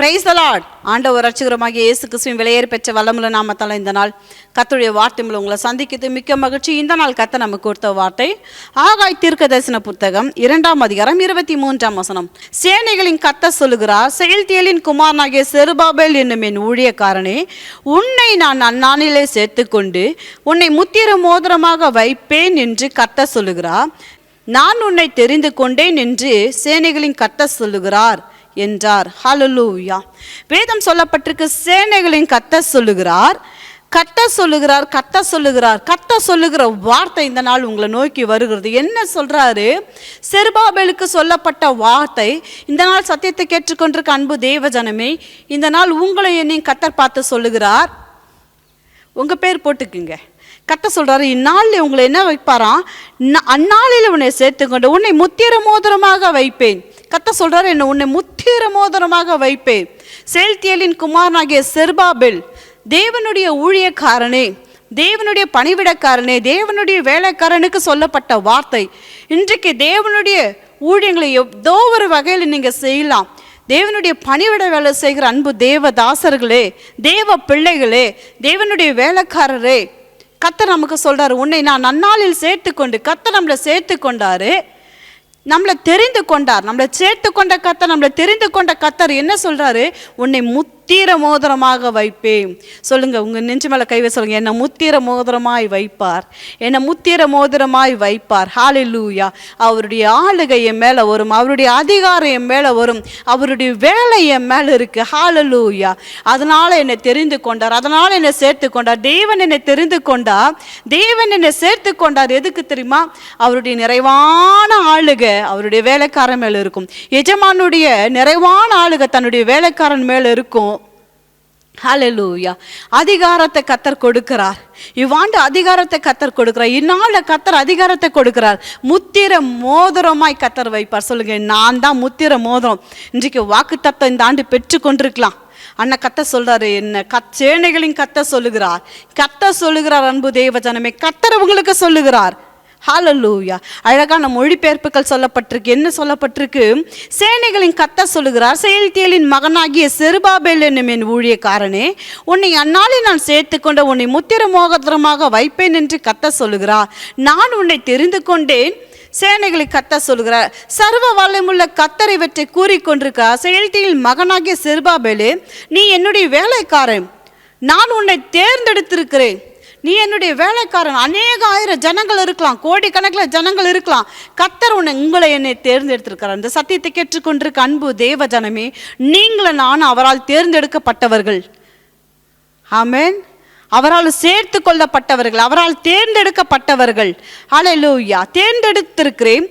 Price தலாட் ஆண்டவர் ரட்சகரமாகிய இயேசு கிறிஸ்துவின் விலையேறி பெற்ற வல்லமுள்ள நாமத்தால் இந்த நாள் கத்துடைய வார்த்தை மூலம் உங்களை சந்திக்கிறது. மிக்க மகிழ்ச்சி. இந்த நாள் கத்த நமக்கு கொடுத்த வார்த்தை ஆகாய் தீர்க்க தரிசன புத்தகம் இரண்டாம் அதிகாரம் இருபத்தி மூன்றாம் வசனம். சேனைகளின் கத்த சொல்லுகிறார் செயல்தியலின் குமாரனாகிய செருபாபேல் என்னும் என் ஊழியக்காரனே உன்னை நான் அந்நானிலே சேர்த்துக்கொண்டு உன்னை முத்திர மோதிரமாக வைப்பேன் என்று கத்த சொல்லுகிறார். நான் உன்னை தெரிந்து கொண்டேன் என்று சேனைகளின் கத்த சொல்லுகிறார். என்றார். ஹலலூயா வேதம் சொல்லப்பட்டிருக்கு சேனைகளின் கத்த சொல்லுகிறார். கத்த சொல்லுகிறார் கத்த சொல்லுகிறார் கத்த சொல்லுகிற வார்த்தை இந்த நாள் உங்களை நோக்கி வருகிறது. என்ன சொல்றாரு? செருபாபேலுக்கு சொல்லப்பட்ட வார்த்தை இந்த நாள் சத்தியத்தை கேட்டுக்கொண்டிருக்க அன்பு தேவ ஜனமே இந்த நாள் உங்களை என்னையும் கத்தர் பார்த்து சொல்லுகிறார். உங்க பேர் போட்டுக்குங்க. கத்த சொல்றாரு இந்நாளில் உங்களை என்ன வைப்பாராம்? அந்நாளில் உன்னை சேர்த்துக்கொண்டு உன்னை முத்திர மோதிரமாக வைப்பேன். கத்த சொல்றாரு என்ன உன்னை முத்திர மோதனமாக வைப்பேன் செயல்தியலின் குமாரனாகிய செர்பாபில் தேவனுடைய ஊழியக்காரனே தேவனுடைய பணிவிடக்காரனே தேவனுடைய வேலைக்காரனுக்கு சொல்லப்பட்ட வார்த்தை. இன்றைக்கு தேவனுடைய ஊழியங்களை ஏதோ ஒரு வகையில் நீங்கள் செய்யலாம். தேவனுடைய பணிவிட வேலை செய்கிற அன்பு தேவ தாசர்களே தேவ பிள்ளைகளே தேவனுடைய வேலைக்காரரே. கத்தை நமக்கு சொல்கிறார் உன்னை நான் நன்னாளில் சேர்த்து கொண்டு கத்தர் நம்மளை சேர்த்து கொண்டாரு நம்மளை தெரிந்து கொண்டார். நம்மளை சேர்த்து கொண்ட கத்தர் நம்மளை தெரிந்து கொண்ட கத்தர் என்ன சொல்றாரு? உன்னை முத்திர மோதிரமாக வைப்பேன். சொல்லுங்க உங்க நெஞ்சு மேல கை சொல்லுங்கள் சொல்லுங்க. என்னை முத்திர மோதிரமாய் வைப்பார். என்னை முத்திர மோதிரமாய் வைப்பார். ஹாலிலூயா அவருடைய ஆளுகை என் மேல வரும். அவருடைய அதிகாரம் என் மேல வரும். அவருடைய வேலை என் மேல இருக்கு. ஹாலலூயா அதனால என்னை தெரிந்து கொண்டார். அதனால என்னை சேர்த்து கொண்டார். தேவன் என்னை தெரிந்து கொண்டார். தேவன் என்னை சேர்த்து கொண்டார். எதுக்கு தெரியுமா? அவருடைய நிறைவான ஆளுகை அவருடைய வேலைக்காரன் மேல இருக்கும். எஜமானுடைய நிறைவான ஆளுகை தன்னுடைய வேலைக்காரன் மேல இருக்கும். ஹலலூயா அதிகாரத்தை கத்தர் கொடுக்கிறார். இவ்வாண்டு அதிகாரத்தை கத்தர் கொடுக்கிறார். இந்நாள கத்தர் அதிகாரத்தை கொடுக்கிறார். முத்திர மோதிரமாய் கத்தர் வைப்பார். சொல்லுங்க நான் தான் முத்திர மோதிரம். இன்றைக்கு வாக்கு தத்தம் இந்த ஆண்டு பெற்று கொண்டிருக்கலாம். அண்ணா கத்த சொல்றாரு என்ன கத் சேனைகளின் கத்த சொல்லுகிறார். கத்த சொல்லுகிறார் அன்பு தேவ ஜனமே. கத்தர் உங்களுக்கு சொல்லுகிறார். ஹாலலூயா அழகான மொழிபெயர்ப்புகள் சொல்லப்பட்டிருக்கு. என்ன சொல்லப்பட்டிருக்கு? சேனைகளின் கத்த சொல்லுகிறார் செயல்தியலின் மகனாகிய செருபாபேல் என்னும் என் ஊழியக்காரனே உன்னை அந்நாளில் நான் சேர்த்துக்கொண்ட உன்னை முத்திர மோகத்திரமாக வைப்பேன் என்று கத்த சொல்லுகிறார். நான் உன்னை தெரிந்து கொண்டேன் சேனைகளை கத்த சொல்கிறார் சர்வ வல்லமுள்ள கத்தரை இவற்றை கூறிக்கொண்டிருக்கிறார் செயல்தியில் மகனாகிய செருபாபேலு நீ என்னுடைய வேலைக்காரன். நான் உன்னை தேர்ந்தெடுத்திருக்கிறேன். நீ என்னுடைய வேலைக்காரன். அநேக ஆயிரம் ஜனங்கள் இருக்கலாம். கோடிக்கணக்கில் ஜனங்கள் இருக்கலாம். கத்தர் உன்னை உங்களை என்னை தேர்ந்தெடுத்திருக்கிறார். அந்த சத்தியத்தை கேட்டுக்கொண்டிருக்க அன்பு தேவ ஜனமே நீங்களும் நானும் அவரால் தேர்ந்தெடுக்கப்பட்டவர்கள். ஆமேன். அவரால் சேர்த்து கொள்ளப்பட்டவர்கள் அவரால் தேர்ந்தெடுக்கப்பட்டவர்கள். ஹalleluya தேர்ந்தெடுத்திருக்கிறேன்.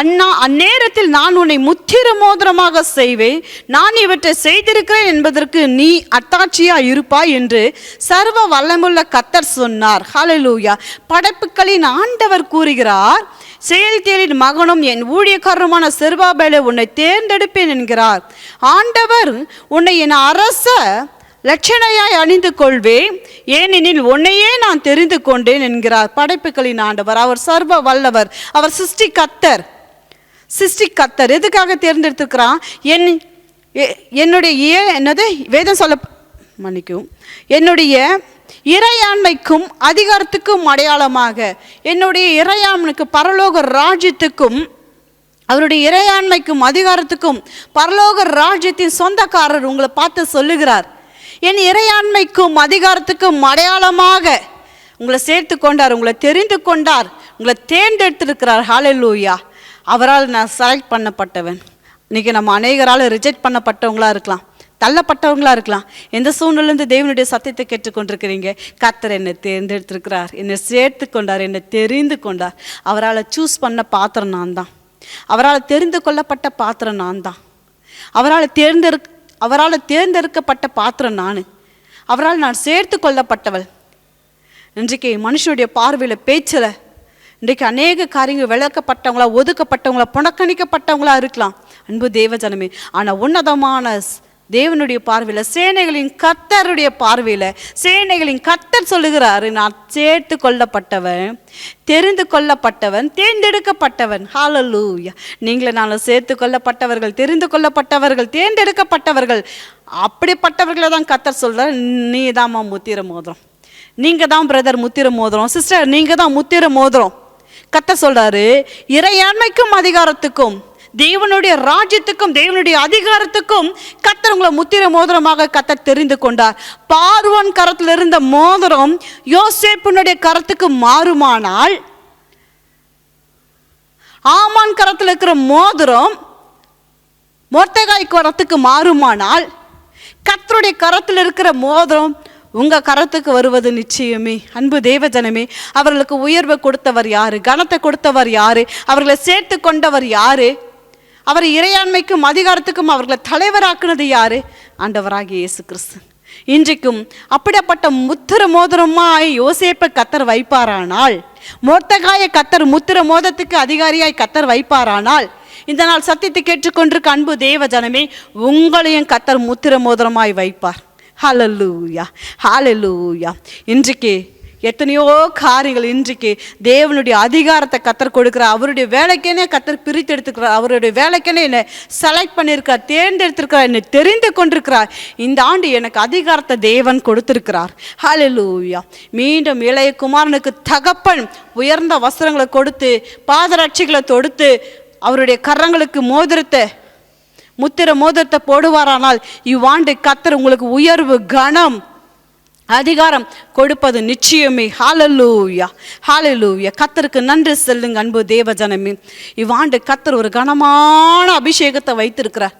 அண்ணா அந்நேரத்தில் நான் உன்னை முத்திர மோதிரமாக செய்வேன். நான் இவற்றை செய்திருக்கிறேன் என்பதற்கு நீ அத்தாட்சியா இருப்பாய் என்று சர்வ வல்லமுள்ள கத்தர் சொன்னார். ஹலலூயா படைப்புகளின் ஆண்டவர் கூறுகிறார் செயல்தியலின் மகனும் என் ஊழியக்காரருமான செருபாபேலை உன்னை தேர்ந்தெடுப்பேன் என்கிறார். ஆண்டவர் உன்னை என் அரச லட்சணையாய் அணிந்து கொள்வேன். ஏனெனில் உன்னையே நான் தெரிந்து கொண்டேன் என்கிறார் படைப்புகளின் ஆண்டவர். அவர் சர்வ வல்லவர். அவர் சிருஷ்டி கத்தர் சிருஷ்டி கத்தர் எதுக்காக தேர்ந்தெடுத்திருக்கிறான்? என் எ- என்னுடைய ஏ- என்னது? வேதம் சொல்ல மன்னிக்கும் என்னுடைய இறையாண்மைக்கும் அதிகாரத்துக்கும் அடையாளமாக என்னுடைய இறையாண்மைக்கு பரலோக ராஜ்யத்துக்கும் அவருடைய இறையாண்மைக்கும் அதிகாரத்துக்கும் பரலோக ராஜ்யத்தின் சொந்தக்காரர் உங்களை பார்த்து சொல்லுகிறார். என் இறையாண்மைக்கும் அதிகாரத்துக்கும் அடையாளமாக உங்களை சேர்த்து கொண்டார் உங்களை தெரிந்து கொண்டார் உங்களை தேர்ந்தெடுத்திருக்கிறார். ஹாலலூயா அவரால் நான் செலக்ட் பண்ணப்பட்டவன். இன்னைக்கு நம்ம அநேகரால் ரிஜெக்ட் பண்ணப்பட்டவங்களாக இருக்கலாம் தள்ளப்பட்டவங்களா இருக்கலாம். எந்த சூழ்நிலேருந்து தேவனுடைய சத்தியத்தை கேட்டுக்கொண்டிருக்கிறீங்க? கத்தர் என்னை தேர்ந்தெடுத்திருக்கிறார் என்னை சேர்த்து கொண்டார் என்னை தெரிந்து கொண்டார். அவரால் சூஸ் பண்ண பாத்திரம் நான் தான் அவரால் தெரிந்து கொள்ளப்பட்ட பாத்திரம் நான் தான் அவரால் தேர்ந்தெடு அவரால் தேர்ந்தெடுக்கப்பட்ட பாத்திரம் நான். அவரால் நான் சேர்த்து கொள்ளப்பட்டவள். இன்றைக்கு மனுஷனுடைய பார்வையில் பேச்சில். இன்றைக்கு அநேக காரியங்கள் விளக்கப்பட்டவங்களா ஒதுக்கப்பட்டவங்களா புணக்கணிக்கப்பட்டவங்களா இருக்கலாம். அன்பு தேவ ஜனமே ஆனால் உன்னதமான தேவனுடைய பார்வையில் சேனைகளின் கர்த்தருடைய பார்வையில் சேனைகளின் கர்த்தர் சொல்லுகிறாரு நான் சேர்த்து கொள்ளப்பட்டவன் தெரிந்து கொள்ளப்பட்டவன் தேர்ந்தெடுக்கப்பட்டவன். ஹாலலூயா நீங்களே நானும் சேர்த்து கொள்ளப்பட்டவர்கள் தெரிந்து கொள்ளப்பட்டவர்கள் தேர்ந்தெடுக்கப்பட்டவர்கள். அப்படிப்பட்டவர்களை தான் கர்த்தர் சொல்கிற நீ தாம்மா முத்திர மோதிரம். நீங்கள் தான் பிரதர் முத்திர மோதிரம். சிஸ்டர் நீங்கள் தான் முத்திர மோதிரம். கத்தர் சொல்கிறாரு இறையாண்மைக்கும் அதிகாரத்துக்கும். தேவனுடைய ராஜ்யத்துக்கும் தேவனுடைய அதிகாரத்துக்கும் கத்தர் உங்களை முத்திர மோதிரமாக கத்தர் தெரிந்து கொண்டார். பார்வன் கரத்தில் இருந்த மோதிரம் யோசேப்பினுடைய கரத்துக்கு மாறுமானால் ஆமான் கரத்தில் இருக்கிற மோதிரம் மொர்த்தகாய் கரத்துக்கு மாறுமானால் கத்தருடைய கரத்தில் இருக்கிற மோதிரம் உங்கள் கரத்துக்கு வருவது நிச்சயமே. அன்பு தேவஜனமே அவர்களுக்கு உயர்வை கொடுத்தவர் யாரு? கனத்தை கொடுத்தவர் யாரு? அவர்களை சேர்த்து கொண்டவர் யாரு? அவர் இறையாண்மைக்கும் அதிகாரத்துக்கும் அவர்களை தலைவராக்குனது யாரு? ஆண்டவராகிய இயேசு கிறிஸ்து இன்றைக்கும் அப்படிப்பட்ட முத்திர மோதிரமாய் யோசேப்பை கத்தர் வைப்பாரானால் மோர்த்தகாய கத்தர் முத்திர மோதத்துக்கு அதிகாரியாய் கத்தர் வைப்பாரானால் இந்த நாள் சத்தியத்தை கேட்டுக்கொண்டிருக்க அன்பு தேவ ஜனமே உங்களையும் கத்தர் முத்திர மோதிரமாய் வைப்பார். ஹalleluya ஹாலலூயா இன்றைக்கு எத்தனையோ காரியங்கள் இன்றைக்கு தேவனுடைய அதிகாரத்தை கத்தர் கொடுக்கிறார். அவருடைய வேலைக்கேனே கத்தர் பிரித்து எடுத்துக்கிறார் அவருடைய வேலைக்கேனே என்னை செலக்ட் பண்ணியிருக்கார் தேர்ந்தெடுத்திருக்கிறார் என்னை தெரிந்து கொண்டிருக்கிறார். இந்த ஆண்டு எனக்கு அதிகாரத்தை தேவன் கொடுத்திருக்கிறார். ஹலலூயா மீண்டும் இளைய குமாரனுக்கு தகப்பன் உயர்ந்த வஸ்திரங்களை கொடுத்து பாதராட்சிகளை தொடுத்து அவருடைய கரங்களுக்கு மோதிரத்தை முத்திர மோதிரத்தை போடுவாரானால் இவ்வாண்டு கத்தர் உங்களுக்கு உயர்வு கனம் அதிகாரம் கொடுப்பது நிச்சயமே. ஹாலலூயா ஹாலலூயா கத்தருக்கு நன்றி செல்லுங்க அன்பு தேவஜனமே இவ்வாண்டு கத்தர் ஒரு கனமான அபிஷேகத்தை வைத்திருக்கிறார்.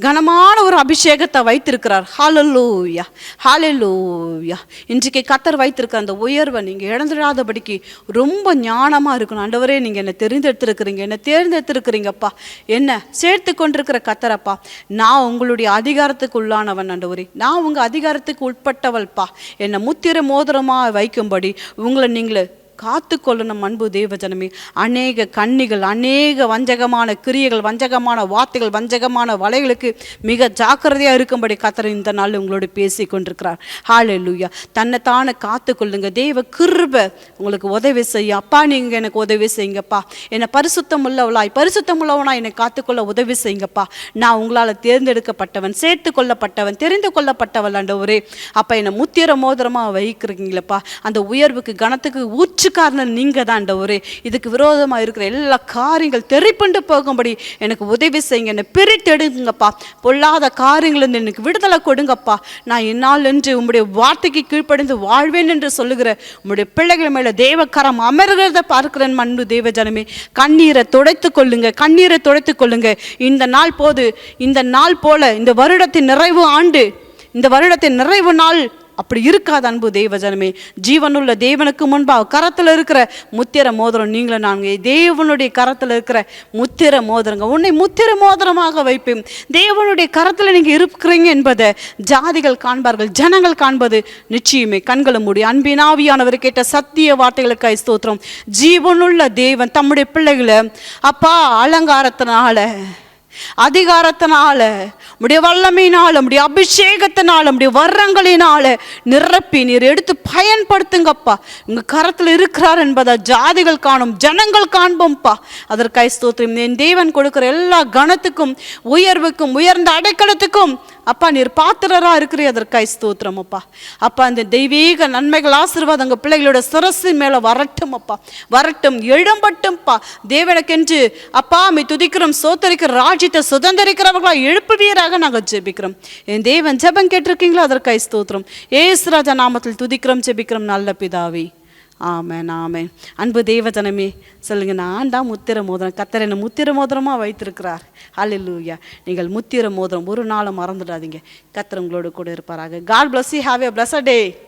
கனமான ஒரு அபிஷேகத்தை வைத்திருக்கிறார். ஹalleluya ஹalleluya இன்றைக்கு கத்தர் வைத்திருக்க அந்த உயர்வை நீங்கள் இழந்துடாதபடிக்கு ரொம்ப ஞானமாக இருக்கணும். ஆண்டவரே நீங்கள் என்னை தெரிந்தெடுத்திருக்கிறீங்க. என்னை தேர்ந்தெடுத்திருக்கிறீங்கப்பா. என்ன சேர்த்து கொண்டிருக்கிற கத்தரப்பா. நான் உங்களுடைய அதிகாரத்துக்கு உள்ளானவன் ஆண்டவரே. நான் உங்கள் அதிகாரத்துக்கு உட்பட்டவள்ப்பா. என்னை முத்திர மோதிரமாக வைக்கும்படி உங்களை நீங்களே காத்து கொள்ளணும் அன்பு தேவஜனமே அநேக கன்னிகள் அநேக வஞ்சகமான கிரியைகள் வஞ்சகமான வார்த்தைகள் வஞ்சகமான வலைகளுக்கு மிக ஜாக்கிரதையாக இருக்கும்படி கத்தர் இந்த நாள் உங்களோட பேசி கொண்டிருக்கிறார். ஹாலே லூயா தன்னைத்தானே காத்து கொள்ளுங்க தேவ கிருப உங்களுக்கு உதவி செய்யும். அப்பா நீங்கள் எனக்கு உதவி செய்யுங்கப்பா. என்னை பரிசுத்தம் உள்ளவளாய் பரிசுத்தம் உள்ளவனாய் என்னை காத்துக்கொள்ள உதவி செய்யுங்கப்பா. நான் உங்களால் தேர்ந்தெடுக்கப்பட்டவன் சேர்த்து கொள்ளப்பட்டவன் தெரிந்து கொள்ளப்பட்டவள் ஆண்டவரே. அப்போ என்னை முத்திர மோதிரமாக வைக்கிறீங்களப்பா. அந்த உயர்வுக்கு கனத்துக்கு காரணம் நீங்கள் தான் ஆண்டவரே இதுக்கு விரோதமாக இருக்கிற எல்லா காரியங்கள் தெரிப்புண்டு போகும்படி எனக்கு உதவி செய்யுங்க. என்னை பிரித்தெடுங்கப்பா பொல்லாத காரியங்களிலிருந்து எனக்கு விடுதலை கொடுங்கப்பா. நான் இந்நாள் என்று உம்முடைய வார்த்தைக்கு கீழ்ப்படைந்து வாழ்வேன் என்று சொல்லுகிற உம்முடைய பிள்ளைகள் மேலே தேவக்கரம் அமர்கிறத பார்க்கிறேன் மண்ணு தேவ ஜனமே. கண்ணீரை துடைத்து கொள்ளுங்க. கண்ணீரை துடைத்து கொள்ளுங்க. இந்த நாள் போது இந்த நாள் போல இந்த வருடத்தின் நிறைவு ஆண்டு இந்த வருடத்தின் நிறைவு நாள் அப்படி இருக்காது அன்பு தெய்வஜனமே ஜீவனுள்ள தேவனுக்கு முன்பாக கரத்தில் இருக்கிற முத்திர மோதிரம் நீங்களும் நாங்கள் தேவனுடைய கரத்தில் இருக்கிற முத்திர மோதிரங்க. உன்னை முத்திர மோதிரமாக வைப்பேன். தேவனுடைய கரத்தில் நீங்கள் இருக்கிறீங்க என்பதை ஜாதிகள் காண்பார்கள் ஜனங்கள் காண்பது நிச்சயமே. கண்களை மூடி அன்பினாவியானவர் கேட்ட சத்திய வார்த்தைகளுக்காய் ஸ்தோத்திரம். ஜீவனுள்ள தேவன் தம்முடைய பிள்ளைகளை அப்பா அலங்காரத்தினால அதிகாரத்தினால உடைய வல்லமையினால உடைய அபிஷேகத்தினால உடைய வர்றங்களினால நிரப்பி நீர் எடுத்து பயன்படுத்துங்கப்பா. உங்க கரத்தில் இருக்கிறார் என்பதை ஜாதிகள் காணும் ஜனங்கள் காண்போம்ப்பா. அதற்காய் ஸ்தோத்திரம். என் தேவன் கொடுக்கிற எல்லா கணத்துக்கும் உயர்வுக்கும் உயர்ந்த அடைக்கலத்துக்கும் அப்பா நீர் பாத்திரரா இருக்கிறீ அதற்காய் ஸ்தோத்திரம் அப்பா. அப்பா அந்த தெய்வீக நன்மைகள் ஆசீர்வாதம் எங்கள் பிள்ளைகளோட சிரசு மேலே வரட்டும் அப்பா. வரட்டும் எழும்பட்டும்ப்பா தேவனுக்கென்று அப்பா அம்மை துதிக்கிறோம் சோத்தரிக்கிற ராஜ்யத்தை சுதந்திரிக்கிறவர்களா எழுப்புவீராக நாங்கள் ஜெபிக்கிறோம். என் தேவன் ஜெபம் கேட்டிருக்கீங்களோ? அதற்காய் ஸ்தோத்திரம். ஏசு ராஜா நாமத்தில் துதிக்கிறோம் ஜெபிக்கிறோம் நல்ல பிதாவே. ஆமேன் ஆமேன். அன்பு தேவஜனமே சொல்லுங்க நான் தான் முத்திர மோதிரம். கத்தர் என்னை முத்திர மோதிரமாக வைத்திருக்கிறார். அல்லூயா நீங்கள் முத்திர மோதிரம் ஒரு நாளும் மறந்துடாதீங்க. கத்தர் உங்களோட கூட இருப்பாராக. God bless you. Have a blessed day